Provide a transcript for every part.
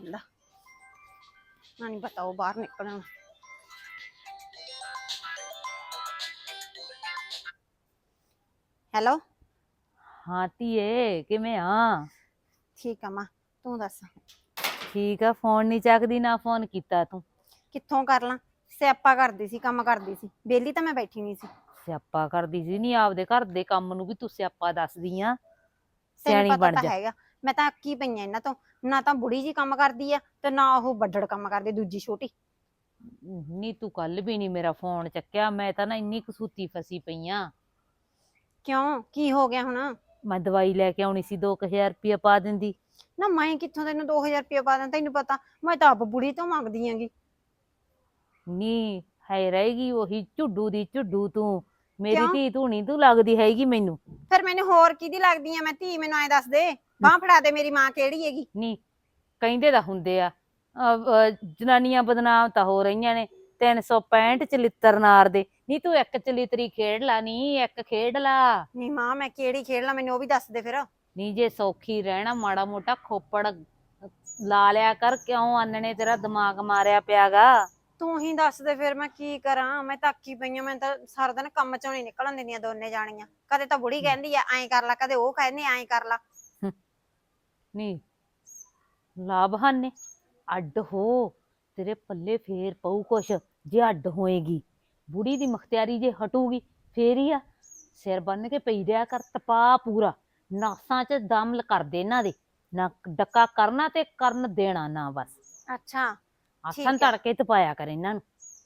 ਜਾਂਦਾ ਨਾ ਨਹੀਂ ਪਤਾ ਉਹ ਬਾਹਰ ਨਿਕਲਣਾ। ਹੈਲੋ? ਹਾਂ ਧੀਏ ਕਿਵੇਂ ਆ? ਠੀਕ ਆ ਮਾਂ ਤੂੰ ਦੱਸ। ਠੀਕ ਆ ਫੋਨ ਨਹੀਂ ਚੱਕਦੀ ਨਾ ਫੋਨ ਕੀਤਾ ਤੂੰ। ਕਿੱਥੋਂ ਕਰ ਲਾਂ? ਸਿਆਪਾ ਕਰਦੀ ਸੀ ਕੰਮ ਕਰਦੀ ਸੀ। ਬੇਲੀ ਤਾਂ ਮੈਂ ਬੈਠੀ ਨਹੀਂ ਸੀ। ਸਿਆਪਾ ਕਰਦੀ ਸੀ ਨਹੀਂ ਆਪਦੇ ਘਰ ਦੇ ਕੰਮ ਨੂੰ ਵੀ ਤੂੰ ਸਿਆਪਾ ਦੱਸਦੀ ਆ। ਤੈਨੂੰ ਸਿਆਣੀ ਪਤਾ ਬਣ ਤਾਂ ਜਾ। ਹੈਗਾ ਮੈਂ ਤਾਂ ਅੱਕੀ ਪਈਆਂ ਇਹਨਾਂ ਤੋਂ ਨਾ ਤਾਂ ਬੁੜੀ ਜੀ ਕੰਮ ਕਰਦੀ ਆ ਤੇ ਨਾ ਉਹ ਵੱਡੜ ਕੰਮ ਕਰਦੀ ਦੂਜੀ ਛੋਟੀ। ਨਹੀਂ ਤੂੰ ਕੱਲ ਵੀ ਨਹੀਂ ਮੇਰਾ ਫੋਨ ਚੱਕਿਆ ਮੈਂ ਤਾਂ ਨਾ ਇੰਨੀ ਕਸੂਤੀ ਫਸੀ ਪਈ ਆ। ਕਿਉਂ? ਕੀ ਹੋ ਗਿਆ ਹੁਣ? ਮੈਂ ਦਵਾਈ ਲੈ ਕੇ ਆਉਣੀ ਸੀ 2000 ਰੁਪਇਆ ਪਾ ਦਿੰਦੀ। ਨਾ ਮੈਂ ਕਿੱਥੋਂ ਤੈਨੂੰ 2000 ਰੁਪਏ ਪਾ ਦਾਂ ਤੈਨੂੰ ਪਤਾ ਮੈਂ ਤਾਂ ਆਪ ਬੁੜੀ ਤੋਂ ਮੰਗਦੀ ਆਂਗੀ। ਨੀ ਹੈ ਰਹੇਗੀ ਉਹੀ ਝੁੱਡੂ ਦੀ ਝੁੱਡੂ ਤੂੰ। ਮੇਰੀ ਕਿਉਂ? ਧੀ ਤੂੰ ਨਹੀਂ ਤੂੰ ਲੱਗਦੀ ਹੈਗੀ ਮੈਨੂੰ। ਫਿਰ ਮੈਨੂੰ ਹੋਰ ਕਿਹਦੀ ਲੱਗਦੀ ਆ? ਮੈਂ ਧੀ ਮੈਨੂੰ ਐ ਦੱਸ ਦੇ। ਬਾਹ ਫੜਾ ਦੇ ਮੇਰੀ ਮਾਂ ਕਿਹੜੀ ਹੈਗੀ? ਨਹੀਂ ਕਹਿੰਦੇ ਤਾਂ ਹੁੰਦੇ ਆ। ਅਹ, ਅਹ, ਜਨਾਨੀਆਂ ਬਦਨਾਮ ਤਾਂ ਹੋ ਰਹੀਆਂ ਨੇ। 365 ਚਲਿੱਤਰ ਨਾਰ ਦੇ। ਨਹੀਂ ਤੂੰ ਇੱਕ ਚਲਿੱਤਰੀ ਖੇਡ ਲਾ ਨਹੀਂ ਇੱਕ ਖੇਡ ਲਾ। ਨਹੀਂ ਮਾਂ ਮੈਂ ਕਿਹੜੀ ਖੇਡ ਲਾਂ ਮੈਨੂੰ ਉਹ ਵੀ ਦੱਸ ਦੇ ਫਿਰ। ਨਹੀਂ ਜੇ ਸੌਖੀ ਰਹਿਣਾ ਮਾੜਾ ਮੋਟਾ ਖੋਪੜ ਲਾ ਲਿਆ ਕਰ ਕਿਉਂ ਆਨਣੇ ਤੇਰਾ ਦਿਮਾਗ ਮਾਰਿਆ ਪਿਆਗਾ? ਤੂੰ ਹੀ ਦੱਸ ਦੇ ਫਿਰ ਮੈਂ ਕੀ ਕਰਾਂ। ਮੈਂ ਤਾਂ ਅੱਕੀ ਪਈਆਂ ਮੈਂ ਤਾਂ ਸਾਰਾ ਦਿਨ ਕੰਮ ਚੋਂ ਨਹੀਂ ਨਿਕਲਣ ਦਿੰਦੀਆਂ ਦੋਨੇ ਜਾਣੀਆਂ। ਕਦੇ ਤਾਂ ਬੁੜੀ ਕਹਿੰਦੀ ਆ ਐਂ ਕਰ ਲੈ ਕਦੇ ਉਹ ਕਹਿੰਦੀ ਐਂ ਕਰ ਲੈ। ਨਹੀਂ ਲਾ ਬਹਾਨੇ ਅੱਡ ਹੋ। ਤੇਰੇ ਪੱਲੇ ਫੇਰ ਪਊ ਕੁਛ ਜੇ ਅੱਡ ਹੋਏਗੀ। ਬੁੜੀ ਦੀ ਮਖਤਿਆਰੀ ਜੇ ਹਟੂਗੀ ਫੇਰ ਹੀ ਆ। ਸਿਰ ਬੰਨ ਕੇ ਪਈ ਰਿਆ ਕਰ ਤਪਾ ਪੂਰਾ। ਨਾਸਾਂ 'ਚ ਦਮ ਲ- ਕਰ ਦੇ ਇਹਨਾਂ ਦੇ। ਨਾ ਡੱਕਾ ਕਰਨਾ ਤੇ ਕਰਨ ਦੇਣਾ ਨਾ ਬਸ। ਅੱਛਾ ਆਸਨ ਹੈ। ਤੜਕੇ ਤਪਾਇਆ ਕਰ ਇਹਨਾਂ ਨੂੰ।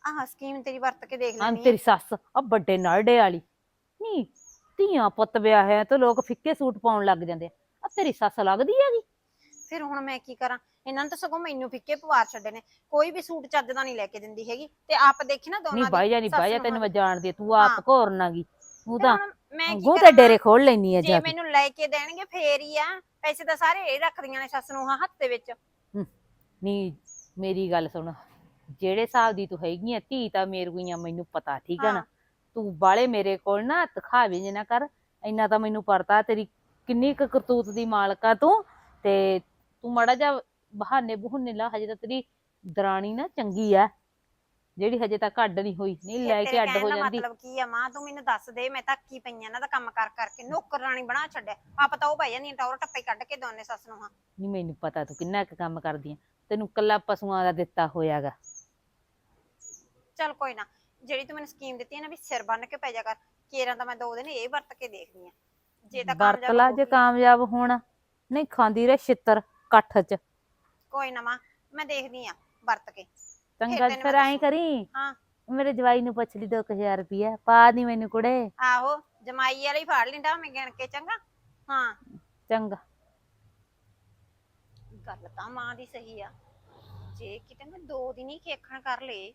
ਆਹ ਸਕੀਮ ਤੇਰੀ ਵਰਤ ਕੇ ਦੇਖ ਆਂ ਲੈਣੀ ਤੇਰੀ ਸੱਸ ਆ ਵੱਡੇ ਨਰੜੇ ਵਾਲੀ। ਨਹੀਂ ਧੀਆਂ ਪੁੱਤ ਵਿਆਹ ਹੈ ਤੇ ਲੋਕ ਫਿੱਕੇ ਸੂਟ ਪਾਉਣ ਲੱਗ ਜਾਂਦੇ ਆ। ਤੇਰੀ ਸੱਸ ਲੱਗਦੀ ਹੈਗੀ? ਫਿਰ ਹੁਣ ਮੈਂ ਕੀ ਕਰਾਂ? ਇਹਨਾਂ ਨੇ ਤਾਂ ਸਗੋਂ ਮੈਨੂੰ ਫਿੱਕੇ ਪਵਾਰ ਛੱਡੇ ਨੇ। ਕੋਈ ਵੀ ਸੂਟ ਚੱਜ ਦਾ ਨਹੀਂ ਲੈ ਕੇ ਦਿੰਦੀ ਹੈਗੀ। ਤੇ ਆਪ ਦੇਖੀ ਨਾ ਦੋਨਾਂ ਨਹੀਂ ਬਾਈ ਜਾ ਨਹੀਂ ਬਾਈ ਜਾ ਤੈਨੂੰ ਮੈਂ ਹਾਂ। ਜਾਣਦੀ ਆ, ਤੂੰ ਹਾਂ। ਆਪ ਘੋਰਨਾਗੀ ਤੂੰ ਤਾਂ ਮੈਂ ਕੀ ਗੂੰ ਤੇ ਡੇਰੇ ਖੋਲ ਲੈਣੀ ਆ ਜੇ ਜਾ ਕੇ। ਮੈਨੂੰ ਲੈ ਕੇ ਦੇਣਗੇ ਫੇਰ ਹੀ ਆ। ਪੈਸੇ ਤਾਂ ਸਾਰੇ ਇਹ ਰੱਖਦੀਆਂ ਨੇ ਸੱਸ ਨੂੰ ਹਾਂ ਹੱਥ ਦੇ ਵਿੱਚ। ਨਹੀਂ ਮੇਰੀ ਗੱਲ ਸੁਣ। ਜਿਹੜੇ ਹਿਸਾਬ ਦੀ ਤੂੰ ਹੈਗੀ ਆ ਧੀ ਤਾਂ ਮੇਰੀਆਂ ਮੈਨੂੰ ਪਤਾ ਠੀਕ ਆ ਨਾ? ਹਾਂ। ਤੂੰ ਬਾਲੇ ਮੇਰੇ ਕੋਲ ਨਾ ਦਿਖਾਵੇ ਜੇ ਨਾ ਕਰ। ਇੰਨਾ ਤਾਂ ਮੈਨੂੰ ਪਤਾ ਤੇਰੀ ਕਿੰਨੀ ਕੁ ਕਰਤੂਤ ਦੀ ਮਾਲਕ ਆ ਤੂੰ ਤੇ ਤੂੰ ਮੜਾ ਜਾ ਬਹਾਨੇ ਬਹੂਨੇ ਲਾ ਹਜੇ ਤਾਂ ਤੇਰੀ ਦਰਾਣੀ ਨਾ ਚੰਗੀ ਆ ਜਿਹੜੀ ਹਜੇ ਤੱਕ ਅੱਡ ਨਹੀਂ ਹੋਈ ਨਹੀਂ ਲੈ ਕੇ ਅੱਡ ਹੋ ਜਾਂਦੀ। ਮਤਲਬ ਕੀ ਆ ਮਾਂ ਤੂੰ ਮੈਨੂੰ ਦੱਸ ਦੇ ਮੈਂ ਤਾਂ ਕੀ ਪਈਆਂ ਇਹਨਾਂ ਦਾ ਕੰਮ ਕਰ ਕਰਕੇ ਨੌਕਰਾਨੀ ਬਣਾ ਛੱਡਿਆ ਆਪ ਤਾਂ ਉਹ ਪਈ ਜਾਂਦੀਆਂ ਟੌਰ ਟੱਪੇ ਕੱਢ ਕੇ ਦੋਨੇ ਸੱਸ ਨੂੰ ਹਾਂ। ਨਹੀਂ ਮੈਨੂੰ ਪਤਾ ਤੂੰ ਕਿੰਨਾ ਕੁ ਕੰਮ ਕਰਦੀ ਆ ਤੈਨੂੰ ਕੱਲਾ ਪਸ਼ੂਆਂ ਦਾ ਦਿੱਤਾ ਹੋਇਆਗਾ। ਚੱਲ ਕੋਈ ਨਾ ਜਿਹੜੀ ਤੂੰ ਮੈਨੂੰ ਸਕੀਮ ਦਿੱਤੀ ਹੈ ਨਾ ਵੀ ਸਿਰ ਬੰਨ ਕੇ ਪੈ ਜਾ ਕਰ ਕੇਰਾਂ ਤਾਂ ਮੈਂ ਦੋ ਦਿਨ ਇਹ ਵਰਤ ਕੇ ਦੇਖਦੀ ਆ। ਜੇ ਤਾਂ ਵਰਤ ਕਾਮਯਾਬ ਲਾ ਜੇ ਕਾਮਯਾਬ ਹੋਣਾ। ਨਹੀਂ ਖਾਂਦੀ ਰਹਿ ਛਿੱਤਰ ਕੱਠ ਚ। ਕੋਈ ਨਾ ਮਾਂ ਮੈਂ ਦੇਖਦੀ ਆ ਵਰਤ ਕੇ। ਚੰਗਾ ਤੈਨੂੰ ਫਿਰ ਮੈਂ ਐਂ ਕਰੀ? ਹਾਂ। ਮੇਰੇ ਜਵਾਈ ਨੂੰ ਪੁੱਛ ਲਈ 2000 ਰੁਪਇਆ ਪਾ ਦੀ ਮੈਨੂੰ ਕੁੜੇ। ਆਹੋ ਜਮਾਈ ਵਾਲੀ ਫੜ ਲਿੰਦਾ ਮੈਂ ਗਿਣ ਕੇ ਚੰਗਾ? ਹਾਂ। ਚੰਗਾ। ਗੱਲ ਤਾਂ ਮਾਂ ਦੀ ਸਹੀ ਆ। ਜੇ ਕਿਤੇ ਮੈਂ ਦੋ ਦਿਨ ਹੀ ਖੇਖਣ ਕਰ ਲਏ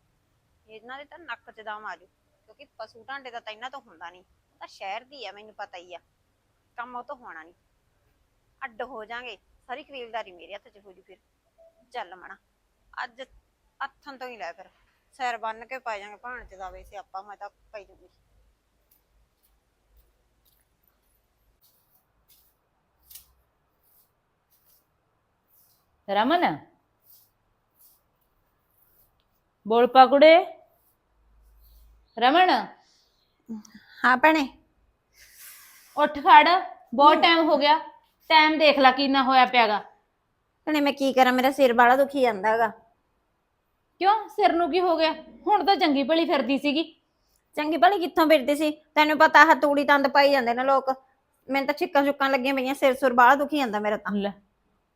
ਇਹਨਾਂ ਦੇ ਤਾਂ ਨੱਕ 'ਚ ਦਮ ਆਜੂ ਕਿਉਂਕਿ ਪਸ਼ੂ ਢਾਂਡੇ ਦਾ ਤਾਂ ਇਹਨਾਂ ਤੋਂ ਹੁੰਦਾ ਨਹੀਂ। ਉਹ ਤਾਂ ਸ਼ਹਿਰ ਦੀ ਆ ਮੈਨੂੰ ਪਤਾ ਹੀ ਆ। ਕੰਮ ਉਹ ਤੋਂ ਹੋਣਾ ਨਹੀਂ ਅੱਡ ਹੋ ਜਾਾਂਗੇ। ਸਾਰੀ ਕਬੀਲਦਾਰੀ ਮੇਰੇ ਹੱਥ 'ਚ ਹੋ ਜੂ ਫਿਰ। ਚੱਲ ਮਣਾ। ਅੱਜ ਹੱਥਾਂ ਤੋਂ ਹੀ ਲੈ ਫਿਰ। ਸਿਰ ਬੰਨ ਕੇ ਪੈ ਜਾਾਂਗੇ ਭਾਣ ਚ ਦਾ ਵੈਸੇ ਆਪਾਂ ਮੈਂ ਤਾਂ ਪਈ ਜੂਗੀ ਰਮਨ? ਬੋਲ ਪਾ ਕੁੜੇ ਰਮਨ? ਹਾਂ ਭੈਣੇ। ਉੱਠ ਖੜ ਬਹੁਤ ਟਾਈਮ ਹੋ ਗਿਆ। ਟਾਈਮ ਦੇਖ ਲੈ ਕਿੰਨਾ ਹੋਇਆ ਪਿਆਗਾ। ਭੈਣੇ ਮੈਂ ਕੀ ਕਰਾਂ? ਮੇਰਾ ਸਿਰ ਬਾਲਾ ਦੁਖੀ ਜਾਂਦਾ ਹੈਗਾ। ਕਿਉਂ? ਸਿਰ ਨੂੰ ਕੀ ਹੋ ਗਿਆ? ਹੁਣ ਤਾਂ ਚੰਗੀ ਭਲੀ ਫਿਰਦੀ ਸੀਗੀ। ਚੰਗੀ ਭਲੀ ਕਿੱਥੋਂ ਫਿਰਦੀ ਸੀ? ਤੈਨੂੰ ਪਤਾ ਹੈ ਤੂੜੀ ਤੰਦ ਪਾਈ ਜਾਂਦੇ ਨੇ ਲੋਕ। ਮੈਨੂੰ ਤਾਂ ਛਿੱਕਾਂ ਛੁੱਕਾਂ ਲੱਗੀਆਂ ਪਈਆਂ ਸਿਰ ਸੁਰ ਬਾਲਾ ਦੁਖੀ ਜਾਂਦਾ ਮੇਰਾ ਤਾਂ। ਲੈ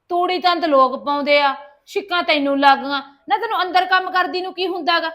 ਤੂੜੀ ਤੰਦ ਲੋਕ ਪਾਉਂਦੇ ਆ ਛਿੱਕਾਂ ਤੈਨੂੰ ਲੱਗੀਆਂ। ਨਾ ਤੈਨੂੰ ਅੰਦਰ ਕੰਮ ਕਰਦੀ ਨੂੰ ਕੀ ਹੁੰਦਾਗਾ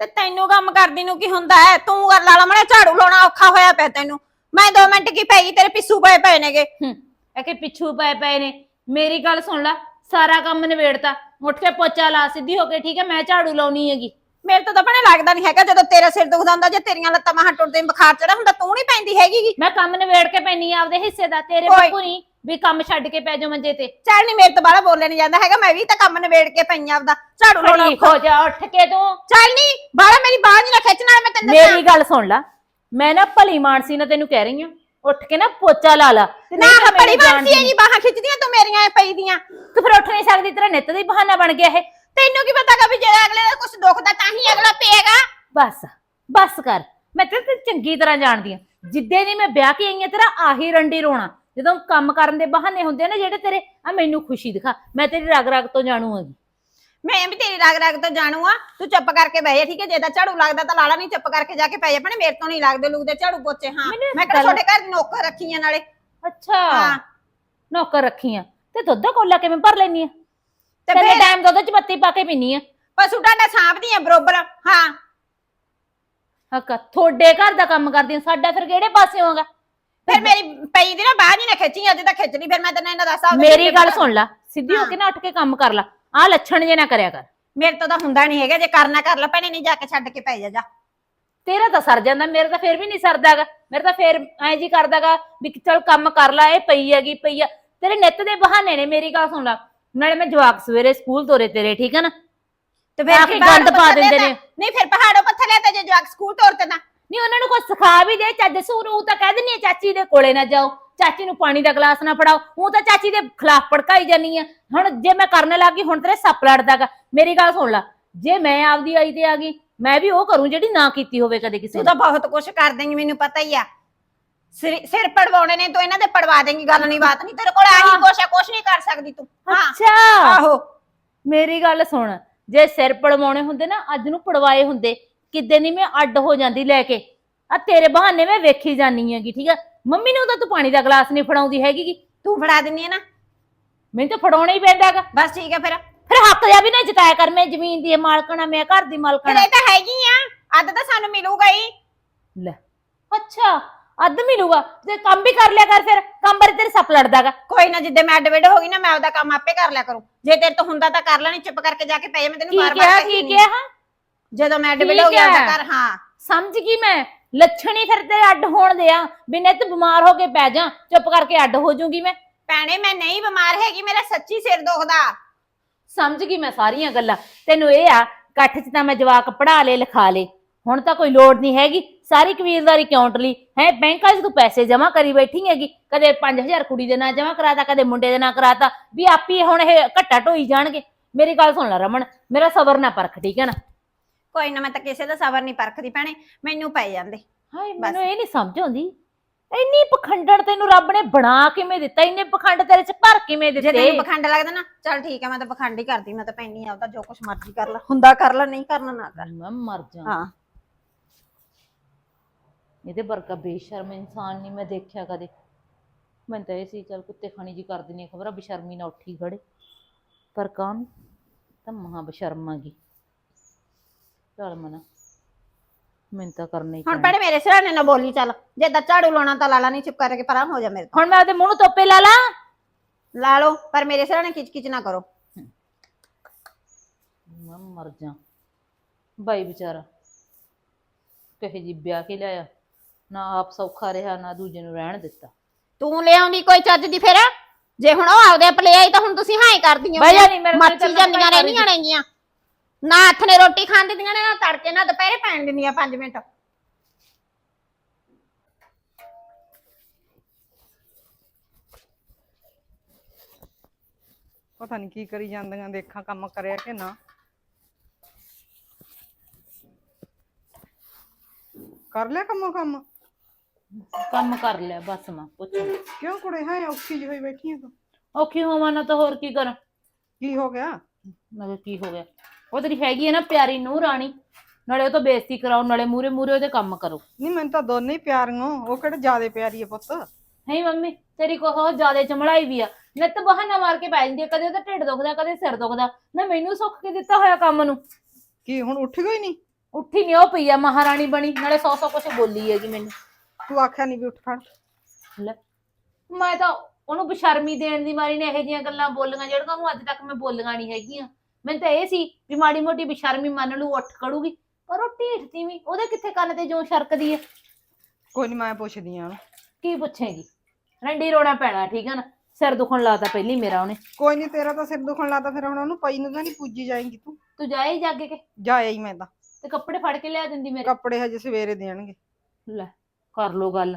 ਤੇ ਤੈਨੂੰ ਕੰਮ ਕਰਦੀ ਨੂੰ ਕੀ ਹੁੰਦਾ ਹੈ? ਤੂੰ ਕਰ ਲਾ ਮੜਾ ਝਾੜੂ ਲਾਉਣਾ ਔਖਾ ਹੋਇਆ ਪਿਆ ਤੈਨੂੰ। ਮੈਂ 2 ਮਿੰਟ ਕੀ ਪਈ ਤੇਰੇ ਪਿੱਸੂ ਪਏ ਪਏ ਨੇਗੇ। ਹੂੰ ਇਹ ਕਿ ਪਿੱਛੂ ਪਏ ਪਏ ਨੇ। ਮੇਰੀ ਗੱਲ ਸੁਣ ਲੈ ਸਾਰਾ ਕੰਮ ਨਿਬੇੜਤਾ। ਉੱਠ ਕੇ ਪੋਚਾ ਲਾ ਸਿੱਧੀ ਹੋ ਕੇ ਠੀਕ ਹੈ ਮੈਂ ਝਾੜੂ ਲਾਉਣੀ ਹੈਗੀ। ਮੇਰੇ ਤੋਂ ਤਾਂ ਭਣੇ ਲੱਗਦਾ ਨਹੀਂ ਹੈਗਾ ਜਦੋਂ ਤੇਰਾ ਸਿਰ ਦੁਖਦਾ ਹੁੰਦਾ ਜੇ ਤੇਰੀਆਂ ਲੱਤਾਂ ਮਾਹਾਂ ਟੁੱਟਦੇ ਬੁਖਾਰ ਚੜਾ ਹੁੰਦਾ ਤੂੰ ਨਹੀਂ ਪੈਂਦੀ ਹੈਗੀ। ਮੈਂ ਕੰਮ ਨਿਬੇੜ ਕੇ ਪੈਣੀ ਆ ਆਪਦੇ ਹਿੱਸੇ ਦਾ ਤੇਰੇ ਬਾਪੂ ਨਹੀਂ ਵੀ ਕੰਮ ਛੱਡ ਕੇ ਪੈ ਜਾ ਮੰਜੇ ਤੇ। ਚੱਲ ਨਹੀਂ ਮੇਰੇ ਤੋਂ ਬਾਹਲਾ ਬੋਲੇ ਨਹੀਂ ਜਾਂਦਾ ਹੈਗਾ ਮੈਂ ਵੀ ਤਾਂ ਕੰਮ ਨਿਬੇੜ ਕੇ ਪਈ ਆਂ ਆਪਦਾ ਝਾੜੂ ਲਾਉਣਾ। ਹੋ ਜਾ ਉੱਠ ਕੇ ਤੂੰ। ਚੱਲ ਨਹੀਂ ਬਾਹਲਾ ਮੇਰੀ ਬਾਹ ਨਹੀਂ ਨਾ ਖਿੱਚ ਨਾਲ ਮੈਂ ਤੈਨੂੰ ਮੇਰੀ ਗੱਲ ਸੁਣ ਲੈ ਮੈਂ ਨਾ ਭਲੀ ਮਾਨਸੀ ਨਾਲ ਤੈਨੂੰ ਕਹਿ ਰਹੀ ਆ ਉੱਠ ਕੇ ਨਾ ਪੋਚਾ ਲਾ ਲਾ। ਤੇ ਨਾ ਨਹੀਂ ਤਾਂ ਹੈਗੀ ਬਾਹਾਂ ਖਿੱਚਦੀਆਂ ਤੂੰ ਮੇਰੀਆਂ ਪਈ ਦੀਆਂ। ਤੂੰ ਫਿਰ ਉੱਠ ਨਹੀਂ ਸਕਦੀ ਤੇਰਾ ਨਿੱਤ ਦਾ ਹੀ ਬਹਾਨਾ ਬਣ ਗਿਆ ਇਹ। ਤੈਨੂੰ ਕੀ ਪਤਾਗਾ ਵੀ ਜੇ ਅਗਲੇ ਦਾ ਕੁਝ ਦੁਖਦਾ ਤਾਂ ਹੀ ਅਗਲਾ ਪਏਗਾ? ਬਸ ਬਸ ਕਰ। ਮੈਂ ਤੇਰੇ ਤੇ ਚੰਗੀ ਤਰ੍ਹਾਂ ਜਾਣਦੀ ਆ ਜਿੱਦੇ ਦੀ ਮੈਂ ਵਿਆਹ ਕੇ ਆਈ ਆ ਤੇਰਾ ਆਹੀ ਰੰਡੀ ਰੋਣਾ। ਜਦੋਂ ਕੰਮ ਕਰਨ ਦੇ ਬਹਾਨੇ ਹੁੰਦੇ ਆ ਨਾ ਜਿਹੜੇ ਤੇਰੇ ਆ ਮੈਨੂੰ ਖੁਸ਼ੀ ਦਿਖਾ। ਮੈਂ ਤੇਰੀ ਰਗ ਰਗ ਤੋਂ ਜਾਣੂ ਹੈਗੀ। ਮੈਂ ਵੀ ਤੇਰੀ ਰਾਗ ਰਾਗ ਤੋਂ ਜਾਣੂ ਆ। ਤੂੰ ਚੁੱਪ ਕਰਕੇ ਬਹਿ ਜਾ ਠੀਕ ਹੈ? ਜੇ ਤਾਂ ਝਾੜੂ ਲੱਗਦਾ ਤਾਂ ਲਾਲਾ ਨਹੀਂ ਚੁੱਪ ਕਰਕੇ ਜਾ ਕੇ ਪੈ ਜਾ। ਭੈਣੇ ਮੇਰੇ ਤੋਂ ਨਹੀਂ ਲੱਗਦੇ ਲੂਗਦੇ ਝਾੜੂ ਪੋਚੇ ਹਾਂ। ਮੈਨੂੰ ਇੱਕ ਮੈਂ ਕਿਹੜਾ ਗੱਲ- ਤੁਹਾਡੇ ਘਰ ਨੌਕਰ ਰੱਖੀਆਂ ਨਾਲੇ। ਅੱਛਾ। ਹਾਂ। ਨੌਕਰ ਰੱਖੀ ਆ ਤੇ ਦੁੱਧ ਕੋਲਾ ਕਿਵੇਂ ਭਰ ਲੈਣੀ ਆ। ਤੇ ਫਿਰ? ਟਾਈਮ ਦੁੱਧ ਚ ਬੱਤੀ ਪਾ ਕੇ ਪੀਨੀ ਆ। ਪਸ਼ੂ ਡਾਂਡਾ ਸਾਂਭਦੀਆਂ ਬਰੋਬਰ। ਹਾਂ। ਹੱਕਾ ਤੁਹਾਡੇ ਘਰ ਦਾ ਕੰਮ ਕਰਦੀ ਆ ਸਾਡਾ ਫਿਰ ਕਿਹੜੇ ਪਾਸੇ ਹੋਗਾ ਫਿਰ ਮੇਰੀ ਪਈ ਦੀ ਨਾ ਬਾਹ ਜੀ ਨਾ ਖਿੱਚੀ ਅੱਜ ਤਾਂ ਖਿੱਚ ਲਈ ਫਿਰ ਮੈਂ ਤੈਨੂੰ ਇਹਨਾਂ ਦੱਸਾਂ ਮੇਰੀ ਗੱਲ ਸੁਣ ਲੈ। ਸਿੱਧੀ ਹੋ। ਕੇ ਨਾ ਉੱਠ ਕੇ ਕੰਮ ਕਰ ਲੈ। ਆ ਲੱਛਣ ਜੇ ਨਾ ਕਰਿਆ ਕਰ। ਮੇਰੇ ਤੋਂ ਤਾਂ ਹੁੰਦਾ ਨਹੀਂ ਹੈਗਾ ਜੇ ਕਰਨਾ ਕਰ ਲੈ ਭੈਣੇ ਨਹੀਂ ਜਾ ਕੇ ਛੱਡ ਕੇ ਪੈ ਜਾ ਜਾ। ਤੇਰਾ ਤਾਂ ਸਰ ਜਾਂਦਾ ਮੇਰੇ ਤਾਂ ਫੇਰ ਵੀ ਨਹੀਂ ਸਰਦਾਗਾ ਮੇਰੇ ਤਾਂ ਫੇਰ ਐਂ ਜੀ ਕਰਦਾਗਾ ਵੀ ਚਲ ਕੰਮ ਕਰ ਲੈ ਇਹ ਪਈ ਹੈਗੀ ਪਈ ਆ। ਤੇਰੇ ਨਿੱਤ ਦੇ ਬਹਾਨੇ ਨੇ ਮੇਰੀ ਗੱਲ ਸੁਣ ਲੈ। ਨਾਲੇ ਮੈਂ ਜਵਾਕ ਸਵੇਰੇ ਸਕੂਲ ਤੋਰੇ ਤੇਰੇ ਠੀਕ ਹੈ ਨਾ? ਤੇ ਆ ਫਿਰ ਕੀ ਪਹਾੜੋਂ ਗੰਦ ਪਾ ਦਿੰਦੇ? ਨੇ। ਨਹੀਂ ਫਿਰ ਪਹਾੜੋਂ ਪੱਥਰ ਲਿਆ ਤੇ ਜੇ ਜਵਾਕ ਸਕੂਲ ਤੋਰਤੇ ਨਾ ਨਹੀਂ ਉਹਨਾਂ ਨੂੰ ਕੁਝ ਸਿਖਾ ਵੀ ਦੇ ਚੱਜ ਸੂਰ ਤਾਂ ਕਹਿ ਦਿੰਨੀ ਆ ਚਾਚੀ ਦੇ ਕੋਲੇ ਨਾ ਜਾਓ। ਚਾਚੀ ਨੂੰ ਪਾਣੀ ਦਾ ਗਲਾਸ ਨਾ ਫੜਾਓ। ਉਹ ਤਾਂ ਚਾਚੀ ਦੇ ਖਿਲਾਫ ਭੜਕਾਈ ਜਾਨੀ ਆ ਹੁਣ ਜੇ ਮੈਂ ਕਰਨ ਲੱਗੀ ਹੁਣ ਤੇਰੇ ਸੱਪ ਲੜਦਾਗਾ ਮੇਰੀ ਗੱਲ ਸੁਣ ਲੈ ਜੇ ਮੈਂ ਆਪਦੀ ਆਈ ਤੇ ਆ ਗਈ ਮੈਂ ਵੀ ਉਹ ਕਰੂੰ ਜਿਹੜੀ ਨਾ ਕੀਤੀ ਹੋਵੇ ਕਦੇ ਕਿਸੇ ਤੂੰ ਨੇ ਤਾਂ ਬਹੁਤ ਕੁਝ ਕਰ ਦੇਂਗੀ ਮੈਨੂੰ ਪਤਾ ਹੀ ਆ ਸਿਰ ਸਿਰ ਪੜਵਾਉਣੇ ਨੇ ਤੂੰ ਇਹਨਾਂ ਦੇ ਪੜਵਾ ਦੇਂਗੀ ਗੱਲ ਨਹੀਂ ਬਾਤ ਨਹੀਂ ਤੇਰੇ ਕੋਲ ਆਹੀ ਹਾਂ। ਕੁਛ ਹੈ ਕੁਛ ਨਹੀਂ ਕਰ ਸਕਦੀ ਤੂੰ ਹਾਂ ਅੱਛਾ ਆਹੋ ਮੇਰੀ ਗੱਲ ਸੁਣ ਜੇ ਸਿਰ ਪੜਵਾਉਣੇ ਹੁੰਦੇ ਨਾ ਅੱਜ ਨੂੰ ਪੜਵਾਏ ਹੁੰਦੇ ਕਿਤੇ ਨਹੀਂ ਮੈਂ ਅੱਡ ਹੋ ਜਾਂਦੀ ਲੈ ਕੇ ਆ ਤੇਰੇ ਬਹਾਨੇ ਮੈਂ ਵੇਖੀ ਜਾਨੀ ਹੈਗੀ ਠੀਕ ਆ ਮੰਮੀ ਨੂੰ ਤਾਂ ਤੂੰ ਪਾਣੀ ਦਾ ਗਲਾਸ ਨਹੀਂ ਫੜਾਉਂਦੀ ਹੈਗੀ। ਗੀ। ਤੂੰ ਫੜਾ ਦਿੰਨੀ ਹੈ ਨਾ। ਮੈਨੂੰ ਤਾਂ ਫੜਾਉਣਾ ਹੀ ਪੈਂਦਾਗਾ ਬਸ ਠੀਕ ਹੈ ਫਿਰ। ਫਿਰ ਹੱਕ ਜਾ ਵੀ ਨਾ ਜਤਾਇਆ ਕਰ ਮੈਂ ਜ਼ਮੀਨ ਦੀ ਮਾਲਕਣ ਮੈਂ ਘਰ ਦੀ ਫਿਰ ਮਾਲਕਣ ਇਹ ਤਾਂ ਹੈਗੀ ਆ। ਅੱਧ ਤਾਂ ਸਾਨੂੰ ਮਿਲੂਗਾ ਹੀ। ਲੈ ਅੱਛਾ ਅੱਧ ਮਿਲੂਗਾ। ਤੇ ਕੰਮ ਵੀ ਕਰ ਲਿਆ ਕਰ ਫਿਰ ਕੰਮ ਬਾਰੇ ਤੇਰੇ ਸੱਪ ਲੜਦਾਗਾ ਕੋਈ ਨਾ ਜਿੱਦੇ ਮੈਂ ਐਡਵਿਡ ਹੋ ਗਈ ਨਾ ਮੈਂ ਆਪਦਾ ਕੰਮ ਆਪੇ ਕਰ ਲਿਆ ਕਰੂੰ। ਜੇ ਤੇਰੇ ਤੋਂ ਹੁੰਦਾ ਤਾਂ ਕਰ ਲੈਣੀ ਚੁੱਪ ਕਰਕੇ ਜਾ ਕੇ ਪੈ ਜਾ ਮੈਂ ਤੈਨੂੰ ਕੀ ਬਾਰ-ਬਾਰ ਕਿਹਾ ਕੀ। ਕਿਹਾ? ਜਦੋਂ ਮੈਂ ਠੀਕ ਹੋ ਗਿਆ ਹੈ। ਆਪਦਾ ਕਰ ਹਾਂ। ਸਮਝ ਗਈ ਮੈਂ। ਲੱਛਣ ਹੀ ਫਿਰ ਤੇਰੇ ਅੱਡ ਹੋਣ ਦੇ ਆ। ਬਿਨਾਂ ਤੇ ਬਿਮਾਰ ਹੋ ਕੇ ਪੈ ਜਾ ਚੁੱਪ ਕਰਕੇ ਅੱਡ ਹੋ ਜਾਊਂਗੀ ਮੈਂ। ਭੈਣੇ ਮੈਂ ਨਹੀਂ ਬਿਮਾਰ ਹੈਗੀ ਮੇਰਾ ਸੱਚੀ ਸਿਰ ਦੁਖਦਾ। ਸਮਝ ਗਈ ਮੈਂ ਸਾਰੀਆਂ ਗੱਲਾਂ। ਤੈਨੂੰ ਇਹ ਆ ਇਕੱਠ 'ਚ ਤਾਂ ਮੈਂ ਜਵਾਕ ਪੜਾ ਲੇ ਲਿਖਾ ਲੇ। ਹੁਣ ਤਾਂ ਕੋਈ ਲੋੜ ਨਹੀਂ ਹੈਗੀ। ਸਾਰੀ ਕਬੀਲਦਾਰੀ ਕਿਉਂਟ ਲਈ? ਹੈ ਬੈਂਕਾਂ 'ਚ ਤੂੰ ਪੈਸੇ ਜਮ੍ਹਾਂ ਕਰੀ ਬੈਠੀ ਹੈਗੀ। ਕਦੇ 5000 ਕੁੜੀ ਦੇ ਨਾਂ ਜਮ੍ਹਾਂ ਕਰਾਤਾ ਕਦੇ ਮੁੰਡੇ ਦੇ ਨਾਂ ਕਰਾਤਾ। ਵੀ ਆਪੀ ਹੁਣ ਇਹ ਘੱਟਾ ਢੋਈ ਜਾਣਗੇ। ਮੇਰੀ ਗੱਲ ਸੁਣ ਲੈ ਰਮਨ ਮੇਰਾ ਸਬਰ ਨਾ ਪਰਖ ਠੀਕ ਹੈ ਨਾ? ਕੋਈ ਨਾ ਮੈਂ ਤਾਂ ਕਿਸੇ ਦਾ ਸਬਰ ਨਹੀਂ ਪਰਖਦੀ ਭੈਣੇ ਮੈਨੂੰ ਪੈ ਜਾਂਦੇ। ਹਾਏ ਮੈਨੂੰ ਇਹ ਨਹੀਂ ਸਮਝ ਆਉਂਦੀ। ਇੰਨੀ ਪਖੰਡਣ ਤੈਨੂੰ ਰੱਬ ਨੇ ਬਣਾ ਕਿਵੇਂ ਦਿੱਤਾ ਇੰਨੇ ਪਖੰਡ ਤੇਰੇ 'ਚ ਭਰ ਕਿਵੇਂ ਜੇ ਦਿੱਤੇ? ਤੈਨੂੰ ਪਖੰਡ ਲੱਗਦਾ ਨਾ ਚੱਲ ਠੀਕ ਹੈ ਮੈਂ ਤਾਂ ਪਖੰਡ ਹੀ ਕਰਦੀ ਮੈਂ ਤਾਂ ਪੈਣੀ ਆਪਦਾ ਜੋ ਕੁਛ ਮਰਜ਼ੀ ਕਰ ਲੈ ਹੁੰਦਾ ਕਰ ਲੈ ਨਹੀਂ ਕਰਨਾ ਨਾ ਕਰ। ਮੈਂ ਮਰ ਜਾ ਹਾਂ। ਇਹਦੇ ਵਰਗਾ ਬੇਸ਼ਰਮ ਇਨਸਾਨ ਨਹੀਂ ਮੈਂ ਦੇਖਿਆ ਕਦੇ। ਮੈਂ ਤਾਂ ਇਹ ਸੀ ਚਲ ਕੁੱਤੇ ਖਾਣੀ ਜੀ ਕਰ ਦਿੰਨੀ ਖਬਰ ਆ ਬੇਸ਼ਰਮੀ ਨਾਲ ਉੱਠੀ ਖੜੇ। ਪਰ ਕਾਨ ਤਾਂ ਮਹਾ ਬੇਸ਼ਰਮ ਆ ਗਈ ਚੱਲ ਮਨਾ। ਮੈਂ ਤਾਂ ਕਰਨਾ ਹੁਣ ਪੈਣਾ। ਮੇਰੇ ਸਿਰਾਣੇ ਨਾ ਬੋਲੀ ਚੱਲ। ਜੇ ਤਾਂ ਝਾੜੂ ਲਾਉਣਾ ਤਾਂ ਲਾਲਾ ਨਹੀਂ ਚੁੱਪ ਕਰਕੇ ਪਰਾਂ ਹੋ ਜਾ ਮੇਰੇ ਤੋਂ। ਹੁਣ ਮੈਂ ਉਹਦੇ ਮੂੰਹ ਨੂੰ ਤੋਪੇ ਲਾ ਲਾਂ। ਲਾ ਲਓ ਪਰ ਮੇਰੇ ਸਿਰਾਣੇ ਖਿੱਚ ਖਿੱਚ ਨਾ ਕਰੋ। ਮੈਂ ਮਰ ਜਾ। ਬਾਈ ਵਿਚਾਰਾ ਕਹੇ ਜੀ ਵਿਆਹ ਕੇ ਲਿਆਇਆ? ਨਾ ਆਪ ਸੌਖਾ ਰਿਹਾ ਨਾ ਦੂਜੇ ਨੂੰ ਰਹਿਣ ਦਿੱਤਾ। ਤੂੰ ਲਿਆਉਂਦੀ ਕੋਈ ਚੱਜ ਦੀ ਫਿਰ? ਜੇ ਹੁਣ ਉਹ ਆਈ ਤਾਂ ਹੁਣ ਤੁਸੀਂ ਹਾਂ ਹੀ ਕਰਦੀਆਂ। ਮੇਰੇ ਜਾਂਦੀਆਂ ਨੇਗੀਆਂ। ਨਾ ਹੱਥ ਨੇ ਰੋਟੀ ਖਾਣ ਦਿੰਦੀਆਂ ਨੇ ਨਾ ਤੜਕੇ ਨਾ ਦੁਪਹਿਰੇ ਪੈਣ ਦਿੰਦੀਆਂ 5 ਮਿੰਟ। ਪਤਾ ਨਹੀਂ ਕੀ ਕਰੀ ਜਾਂਦੀਆਂ ਦੇਖਾਂ ਕੰਮ ਕਰਿਆ ਕਿ ਨਾ। ਕਰ ਲਿਆ ਕੰਮੋ ਕੰਮ? ਕੰਮ ਕਰ ਲਿਆ ਬਸ ਮੈਂ ਪੁੱਛ। ਕਿਉਂ ਕੁੜੇ ਹੈ ਔਖੀ ਜਿਹੀ ਹੋਈ ਬੈਠੀ ਆ ਤੂੰ? ਔਖੀ ਹੋਵਾਂ ਨਾ ਤਾਂ ਹੋਰ ਕੀ ਕਰਾਂ? ਕੀ ਹੋ ਗਿਆ? ਮੈਂ ਕਿਹਾ ਕੀ ਹੋ ਗਿਆ? ਉਹ ਤੇਰੀ ਹੈਗੀ ਹੈ ਨਾ ਪਿਆਰੀ ਨੂੰਹ ਰਾਣੀ ਨਾਲੇ ਉਹ ਤਾਂ ਬੇਇੱਜ਼ਤੀ ਕਰਾਓ ਨਾਲੇ ਮੂਰੇ ਮੂਰੇ ਉਹਦੇ ਕੰਮ ਕਰੋ। ਨਹੀਂ ਮੈਨੂੰ ਤਾਂ ਦੋਨੇ ਹੀ ਪਿਆਰੀਆਂ ਉਹ ਕਿਹੜੇ ਜ਼ਿਆਦੇ ਪਿਆਰੀ ਆ ਪੁੱਤ? ਨਹੀਂ ਮੰਮੀ ਤੇਰੀ ਕੋਹ ਜ਼ਿਆਦਾ ਚਮੜਾਈ ਵੀ ਆ। ਨਿੱਤ ਬਹਾਨਾ ਮਾਰ ਕੇ ਪੈ ਜਾਂਦੀ ਆ ਕਦੇ ਉਹਦਾ ਢਿੱਡ ਦੁਖਦਾ ਕਦੇ ਸਿਰ ਦੁਖਦਾ। ਨਾ ਮੈਨੂੰ ਸੁੱਖ ਕੇ ਦਿੱਤਾ ਹੋਇਆ ਕੰਮ ਨੂੰ। ਕੀ ਹੁਣ ਉੱਠ ਗਈ ਨਹੀਂ ਉੱਠੀ ਨਹੀਂ ਉਹ ਪਈ ਆ ਮਹਾਰਾਣੀ ਬਣੀ ਨਾਲੇ ਸੌ ਸੌ ਕੁਛ ਬੋਲੀ ਹੈਗੀ ਮੈਨੂੰ। ਤੂੰ ਆਖਿਆ ਨਹੀਂ ਵੀ ਉੱਠ ਖੜ ਲੈ ਮੈਂ ਤਾਂ ਉਹਨੂੰ ਬਸ਼ਰਮੀ ਦੇਣ ਦੀ ਮਾਰੀ ਨੇ ਇਹੋ ਜਿਹੀਆਂ ਗੱਲਾਂ ਬੋਲੀਆਂ ਜਿਹੜੀਆਂ ਉਹਨੂੰ ਅੱਜ ਤੱਕ ਮੈਂ ਬੋਲੀਆਂ ਨਹੀਂ ਹੈਗੀਆਂ। ਮੈਨੂੰ ਤਾਂ ਇਹ ਸੀ ਵੀ ਮਾੜੀ ਮੋਟੀ ਬਸ਼ਰਮੀ ਮੰਨ ਲੂ ਉੱਠ ਖੜੂਗੀ ਪਰ ਉਹ ਢੀਠ ਤੀਵੀਂ ਉਹਦੇ ਕਿੱਥੇ ਕੰਨ ਤੇ ਜੋ ਛਰਕਦੀ ਹੈ ਕੋਈ ਨਹੀਂ ਮੈਂ ਪੁੱਛਦੀ ਆ ਕੀ ਪੁੱਛੇਗੀ? ਰੰਡੀ ਰੋਣਾ ਪੈਣਾ ਠੀਕ ਹੈ ਨਾ? ਸਿਰ ਦੁਖਣ ਲਾਤਾ ਪਹਿਲੀ ਮੇਰਾ ਉਹਨੇ। ਕੋਈ ਨਹੀਂ ਤੇਰਾ ਤਾਂ ਸਿਰ ਦੁਖਣ ਲੱਗਾ ਫਿਰ ਹੁਣ ਉਹਨੂੰ ਪਈ ਨੂੰ ਤਾਂ ਨਹੀਂ ਪੁੱਜੀ ਜਾਏਂਗੀ ਤੂੰ। ਤੂੰ ਜਾਏ ਜਾਗੇ ਕੇ? ਜਾਇਆ ਹੀ ਮੈਂ ਤਾਂ। ਤੇ ਕੱਪੜੇ ਫੜ ਕੇ ਲਿਆ ਦਿੰਦੀ ਮੇਰੇ? ਕੱਪੜੇ ਹਜੇ ਸਵੇਰੇ ਦੇਣਗੇ। ਲੈ ਕਰ ਲੋ ਗੱਲ।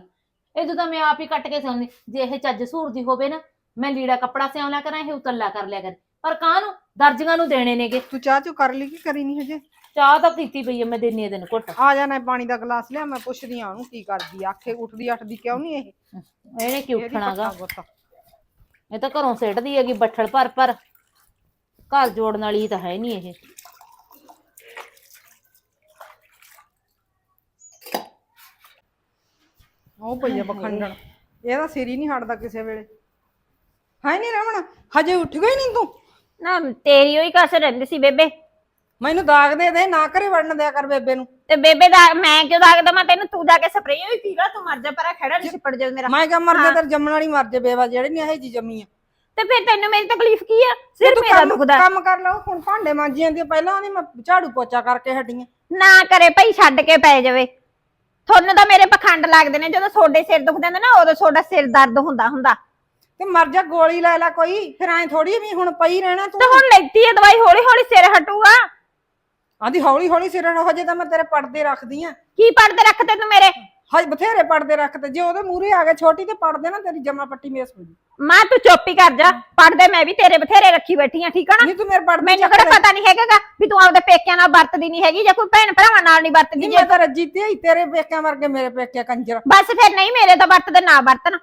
ਇਹ ਤਾਂ ਮੈਂ ਆਪ ਹੀ ਕੱਟ ਕੇ ਸਿਉਂਦੀ ਜੇ ਇਹ ਚੱਜ ਸੂਰਦੀ ਹੋਵੇ ਨਾ ਮੈਂ ਲੀੜਾ ਕੱਪੜਾ ਸਿਉਂ ਲਿਆ ਕਰਾਂ ਇਹ ਉਤੱਲਾ ਕਰ ਲਿਆ ਕਰ। ਪਰ ਕਾਹਨੂੰ? ਦਰਜੀਆਂ ਨੂੰ ਦੇਣੇ ਨੇਗੇ। ਤੂੰ ਚਾਹ ਚੂ ਕਰ ਲਈ ਕਿ ਕਰੀ ਨਹੀਂ ਹਜੇ? ਚਾਹ ਤਾਂ ਪੀਤੀ ਪਈ ਐ ਮੈਂ ਦਿੰਨੀ ਆ ਤੈਨੂੰ ਘੁੱਟ। ਆ ਜਾਣਾ ਪਾਣੀ ਦਾ ਗਲਾਸ ਲਿਆ ਮੈਂ ਪੁੱਛਦੀ ਆ ਉਹਨੂੰ ਕੀ ਕਰਦੀ ਆ ਆਖੇ ਉੱਠਦੀ ਅੱਠਦੀ ਕਿਉਂ ਨਹੀਂ ਇਹ? ਇਹਨੇ ਕੀ ਉੱਠਣਾਗਾ। ਇਹ ਤਾਂ ਘਰੋਂ ਸਿੱਟਦੀ ਹੈਗੀ ਬੱਠਲ ਭਰ ਭਰ। ਘਰ ਜੋੜਨ ਵਾਲੀ ਤਾਂ ਹੈ ਨਹੀਂ ਇਹ। ਉਹ ਪਈ ਆ ਬਖੰਡਣ ਇਹਦਾ ਸਿਰ ਹੀ ਨਹੀਂ ਹਟਦਾ ਕਿਸੇ ਵੇਲੇ। ਹੈ ਨਹੀਂ ਰਮਣ ਹਜੇ ਉੱਠ ਗਈ ਨਹੀਂ ਤੂੰ? ਨਾ ਤੇਰੀ ਉਹੀ ਕਸਰ ਰਹਿੰਦੀ ਸੀ ਬੇਬੇ। ਮੈਨੂੰ ਦਾਗ ਦੇ ਦੇ ਨਾ ਕਰੇ ਵੜਨ ਦਿਆ ਕਰ ਬੇਬੇ ਨੂੰ। ਤੇ ਬੇਬੇ ਦਾ ਮੈਂ ਕਿਉਂ ਦਾਗ ਦਵਾਂ? ਤੈਨੂੰ ਤੂੰ ਜਾ ਕੇ ਸਪਰੇਅ ਹੋਈ ਪੀਗਾ ਤੂੰ ਮਰ ਜਾ ਪਰਾ ਖੜਾ ਨਹੀਂ ਛਿਪੜ ਜਾ ਮੇਰਾ। ਮੈਂ ਕਿਹਾ ਮਰ ਜਾ ਤੇ ਜੰਮਣ ਵਾਲੀ ਮਰ ਜੇ ਬੇਵਾ ਜਿਹੜੇ ਨਹੀਂ ਇਹ ਜੀ ਜੰਮੀ ਆ। ਤੇ ਫਿਰ ਤੈਨੂੰ ਮੇਰੀ ਤਕਲੀਫ ਕੀ ਆ? ਸਿਰ ਤੂੰ ਮੇਰਾ ਕੰਮ ਦੁਖਦਾ। ਕੰਮ ਕਰ ਲਓ ਹੁਣ ਭਾਂਡੇ ਮਾਂਜੀ ਜਾਂਦੀ ਆ, ਪਹਿਲਾਂ ਨਹੀਂ ਮੈਂ ਝਾੜੂ ਪੋਚਾ ਕਰਕੇ ਹਟੀ ਆ ਨਾ ਕਰੇ ਭਾਈ ਛੱਡ ਕੇ ਪੈ ਜਾਵੇ। ਤੁਹਾਨੂੰ ਤਾਂ ਮੇਰੇ ਪਖੰਡ ਲੱਗਦੇ ਨੇ ਜਦੋਂ ਤੁਹਾਡੇ ਸਿਰ ਦੁਖਦੇ ਨੇ ਨਾ ਉਦੋਂ ਤੁਹਾਡਾ ਸਿਰ ਦਰਦ ਹੁੰਦਾ ਹੁੰਦਾ। ਤੇ ਮਰ ਜਾ ਗੋਲੀ ਲੈ ਲੈ ਕੋਈ ਫਿਰ ਐ ਥੋੜੀ ਵੀ ਹੁਣ ਪਈ ਰਹਿਣਾ ਤੂੰ। ਤੇ ਹੁਣ ਲੈਤੀ ਹੈ ਦਵਾਈ ਹੌਲੀ ਹੌਲੀ ਸਿਰ ਹਟੂਗਾ। ਆਂਦੀ ਹੌਲੀ ਹੌਲੀ ਸਿਰ ਹਜੇ ਤਾਂ ਮੈਂ ਤੇਰੇ ਪੜਦੇ ਰੱਖਦੀ ਆ। ਕੀ ਪੜਦੇ ਰੱਖਦੇ ਤੂੰ ਮੇਰੇ? ਹਜ ਬਥੇਰੇ ਪੜਦੇ ਰੱਖਦੇ ਜੇ ਉਹਦੇ ਮੂਰੇ ਆ ਗਏ ਛੋਟੀ ਤੇ ਪੜਦੇ ਨਾ ਤੇਰੀ ਜਮਾ ਪੱਟੀ ਮੇਸ ਹੋ ਜੀ। ਮਾਂ ਤੂੰ ਚੁੱਪ ਹੀ ਕਰ ਜਾ ਪੜਦੇ ਮੈਂ ਵੀ ਤੇਰੇ ਬਥੇਰੇ ਰੱਖੀ ਬੈਠੀ ਆ ਠੀਕ ਆ ਨਾ? ਨਹੀਂ ਤੂੰ ਮੇਰੇ ਪੜਦੇ ਮੈਨੂੰ ਕਿਹੜਾ ਪਤਾ ਨਹੀਂ ਹੈਗਾਗਾ ਵੀ ਤੂੰ ਆਪਦੇ ਪੇਕਿਆਂ ਨਾਲ ਵਰਤਦੀ ਨਹੀਂ ਹੈਗੀ ਜਾਂ ਕੋਈ ਭੈਣ ਭਰਾਵਾਂ ਨਾਲ ਨਹੀਂ ਵਰਤਦੀ ਨਹੀਂ ਜੇ ਮੈਂ ਤਾਂ ਰੱਜੀ ਤੇ ਹੀ ਤੇਰੇ ਪੇਕਿਆਂ ਵਰਗੇ ਮੇਰੇ ਪੇਕਿਆ ਕੰਜਰ। ਬਸ ਫਿਰ ਨਹੀਂ ਮੇਰੇ ਤਾਂ ਵਰਤਦੇ ਨਾ ਵਰਤਣ।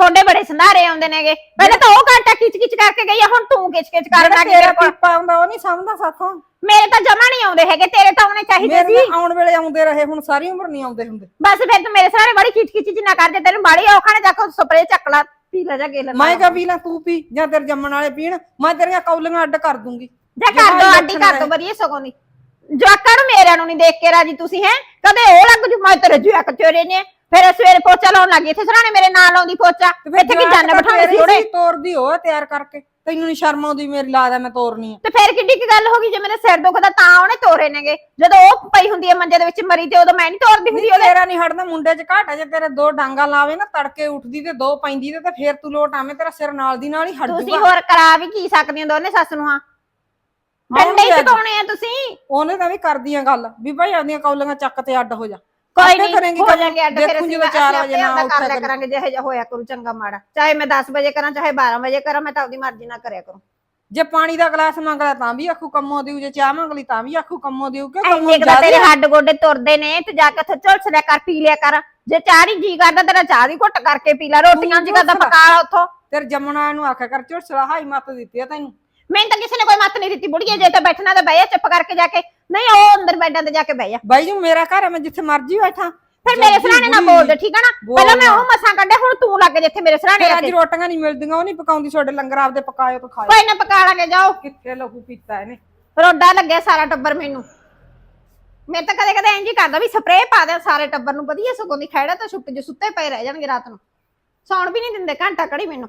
ਤੁਹਾਡੇ ਬੜੇ ਸੰਧਾਰੇ ਆਉਂਦੇ ਨੇਗੇ। ਪਹਿਲਾਂ ਤਾਂ ਉਹ ਘੰਟਾ ਕਿਚ ਕਿਚ ਕਰਕੇ ਗਈ ਆ ਹੁਣ ਤੂੰ ਕਿਚ ਕਿਚ ਕਰਨ ਲੱਗੀ ਤੇਰਾ ਪੀਪਾ ਆਉਂਦਾ ਉਹ ਨਹੀਂ ਸਮਝਦਾ ਸਾਥੋਂ। ਮੇਰੇ ਤਾਂ ਜਮਾ ਨਹੀਂ ਆਉਂਦੇ ਹੈਗੇ ਤੇਰੇ ਤਾਂ ਆਉਣੇ ਚਾਹੀਦੇ ਮੇਰੇ ਸੀ। ਨਾਲ ਆਉਣ ਵੇਲੇ ਆਉਂਦੇ ਰਹੇ ਹੁਣ ਸਾਰੀ ਉਮਰ ਨਹੀਂ ਆਉਂਦੇ ਹੁੰਦੇ। ਬਸ ਫਿਰ ਤੂੰ ਮੇਰੇ ਸਾਰੇ ਬੜੀ ਕਿਚ ਕਿਚ ਜੀ ਨਾ ਕਰ ਜੇ ਤੈਨੂੰ ਬਾੜੀ ਔਖਾ ਨਾ ਜਾ ਕੇ ਸਪਰੇ ਚੱਕ ਲਾ ਪੀ ਲੈ ਜਾ ਕੇ ਲੈ ਮੈਂ ਕਹਾਂ ਪੀ ਲਾ ਤੂੰ ਪੀ ਜਾਂ ਤੇਰੇ ਜੰਮਣ ਵਾਲੇ ਪੀਣ ਮੈਂ ਤੇਰੀਆਂ ਕੌਲੀਆਂ ਅੱਡ ਕਰ ਦੂੰਗੀ। ਜਾ ਕਰ ਦੋ ਆਂਟੀ ਕਰ ਦੋ ਵਧੀਆ ਸਗੋਂ ਦੀ ਜਵਾਕਾਂ ਨੂੰ ਮੇਰਿਆਂ ਨੂੰ ਨਹੀਂ ਦੇਖ ਕੇ ਰਾਜੀ ਤੁਸੀਂ ਹੈ? ਕਦੇ ਉਹ ਲੱਗ ਜੂ ਮੈਂ ਤੇਰੇ ਜਵਾਕ ਚੋਰੇ ਨੇ। ਫਿਰ ਸਵੇਰੇ ਪੋਚਾ ਲਾਉਣ ਲੱਗੀ ਇੱਥੇ ਸਰਾਣੇ ਮੇਰੇ ਨਾਲ ਆਉਂਦੀ ਪੋਚਾ। ਇੱਥੇ ਕੀ ਜਾਣੇ ਬਿਠਾਉਣੇ ਸੀ ਉਹਨੇ ਤੋਰਦੀ ਹੋ ਤਿਆਰ ਕਰਕੇ। ਤੈਨੂੰ ਨਹੀਂ ਸ਼ਰਮ ਆਉਂਦੀ ਮੇਰੀ ਲਾਦਾ ਮੈਂ ਤੋਰਨੀ ਆ। ਤੇ ਫਿਰ ਕਿੱਡੀ ਕੀ ਗੱਲ ਹੋ ਗਈ ਜੇ ਮੇਰੇ ਸਿਰ ਦੁਖਦਾ ਤਾਂ ਉਹਨੇ ਤੋਰੇ ਨੇਗੇ। ਜਦੋਂ ਉਹ ਪਈ ਹੁੰਦੀ ਹੈ ਮੰਜੇ ਦੇ ਵਿੱਚ ਮਰੀ ਤੇ ਉਦੋਂ ਮੈਂ ਨਹੀਂ ਤੋਰਦੀ ਹੁੰਦੀ ਉਹਦੇ। ਤੇਰਾ ਨਹੀਂ ਹਟਦਾ ਮੁੰਡੇ 'ਚ ਘਾਟਾ ਜੇ ਤੇਰੇ ਦੋ ਡਾਂਗਾ ਲਾਵੇ ਨਾ ਤੜਕੇ ਉੱਠਦੀ ਤੇ ਦੋ ਪੈਂਦੀ ਤੇ ਫੇਰ ਤੂੰ ਲੋਟ ਆਵੇਂ ਤੇਰਾ ਸਿਰ ਨਾਲ ਦੀ ਨਾਲ ਹੀ ਹਟ ਤੁਸੀਂ ਜੂਗਾ। ਹੋਰ ਕਰਾ ਵੀ ਕੀ ਸਕਦੀਆਂ ਦੋਨੇ ਸੱਸ ਨੂੰ ਹਾਂ? ਡੰਡੇ ਅੱਜ। ਚਕਾਉਣੇ ਆ ਤੁਸੀਂ। ਉਹਨੇ ਤਾਂ ਵੀ ਕਰਦੀਆਂ ਗੱਲ ਵੀ ਭਾਈ ਆਪਦੀਆਂ ਕੌਲੀਆਂ ਚੱਕ ਤੇ ਅੱਡ ਹੋ ਜਾ। ਕੋਈ ਆਪੇ ਨਹੀਂ ਕਰੇਂਗੀ ਹੋ। ਜਾਗੇ ਅੱਡ ਫਿਰ ਅਸੀਂ ਚਾਰ ਵਜੇ ਨਾ ਕਰ ਲਿਆ ਕਰੀ। ਕਰਾਂਗੇ ਜਿਹੇ ਜਿਹਾ ਹੋਇਆ ਕਰੂ ਚੰਗਾ ਮਾੜਾ। ਚਾਹੇ ਮੈਂ 10 ਵਜੇ ਕਰਾਂ ਚਾਹੇ 12 ਵਜੇ ਕਰਾਂ ਮੈਂ ਤਾਂ ਆਪਦੀ ਮਰਜ਼ੀ ਨਾਲ ਕਰਿਆ ਕਰੂੰ। ਜੇ ਪਾਣੀ ਦਾ ਗਲਾਸ ਮੰਗ ਲਿਆ ਤਾਂ ਵੀ ਆਖੂ ਕੰਮੋਂ ਦਿਉ ਜੇ ਚਾਹ ਮੰਗ ਲਈ ਤਾਂ ਵੀ ਆਖੂ ਕੰਮੋਂ ਦਿਉ ਕਿ ਕੰਮੋਂ ਐਨੇ ਕਿ ਤੇਰੇ ਹੱਡ ਗੋਡੇ ਤੁਰਦੇ ਨੇ ਤੇ ਜਾ ਕੇ ਉੱਥੇ ਝੁਲਸ ਲਿਆ ਕਰ ਪੀ ਲਿਆ ਕਰ। ਜੇ ਚਾਹ ਨਹੀਂ ਜੀ ਕਰਦਾ ਤੇਰਾ ਚਾਹ ਦੀ ਘੁੱਟ ਕਰਕੇ ਪੀ ਲੈ ਰੋਟੀਆਂ ਜੀ ਕਰਦਾ। ਪਕਾ ਲਾ ਉੱਥੋਂ। ਤੇਰੇ ਜੰਮਣਾ ਨੂੰ ਆਖਿਆ ਕਰ ਝੁਰਸਲਾ ਹਾਈ ਮੱਤ ਦਿੱਤੀ ਆ ਤੈਨੂੰ। ਮੈਨੂੰ ਤਾਂ ਕਿਸੇ ਨੇ ਕੋਈ ਮੱਤ ਨਹੀਂ ਦਿੱਤੀ ਬੁੜੀਏ ਜੇ ਤਾਂ ਬੈਠਣਾ ਤਾਂ ਬਹਿ ਜਾ ਚੁੱਪ ਕਰਕੇ ਜਾ ਕੇ। ਨਹੀਂ ਉਹ ਅੰਦਰ ਬੈਡਾਂ ਤੇ ਜਾ ਕੇ ਬਹਿ ਜਾ। ਬਾਈ ਜੀ ਮੇਰਾ ਘਰ ਹੈ ਮੈਂ ਜਿੱਥੇ ਮਰਜ਼ੀ ਬੈਠਾ। ਫਿਰ ਮੇਰੇ ਸਰਾਣੇ ਨਾ ਬੋਲ ਦੇ ਠੀਕ ਆ ਨਾ? ਪਹਿਲਾਂ ਮੈਂ ਉਹ ਮਸਾਂ ਕੱਢਿਆ ਹੁਣ ਤੂੰ ਲੱਗ ਜਿੱਥੇ ਮੇਰੇ ਸਰਾਣੇ ਫਿਰ ਆ ਅੱਜ ਕੇ। ਰੋਟੀਆਂ ਨਹੀਂ ਮਿਲਦੀਆਂ ਉਹ ਨਹੀਂ ਪਕਾਉਂਦੀ ਤੁਹਾਡੇ ਲੰਗਰ ਆਪਦੇ ਪਕਾਇਓ ਤਾਂ ਖਾਓ ਕੋਈ ਨਾ ਪਕਾ ਲਾਂਗੇ ਜਾਓ। ਕਿੱਥੇ ਲਹੂ ਪੀਤਾ ਇਹਨੇ? ਰੋਡਾ ਲੱਗਿਆ ਸਾਰਾ ਟੱਬਰ ਮੈਨੂੰ। ਮੈਂ ਤਾਂ ਕਦੇ ਕਦੇ ਇੰਜ ਹੀ ਕਰਦਾ ਵੀ ਸਪਰੇਅ ਪਾ ਦਿਆਂ ਸਾਰੇ ਟੱਬਰ ਨੂੰ ਵਧੀਆ ਸਗੋਂ ਦੀ ਖੈੜਾ ਤਾਂ ਛੁੱਟ ਜੇ ਸੁੱਤੇ ਪਏ ਰਹਿ ਜਾਣਗੇ ਰਾਤ ਨੂੰ। ਸੌਣ ਵੀ ਨਹੀਂ ਦਿੰਦੇ ਘੰਟਾ ਕੜੀ ਮੈਨੂੰ।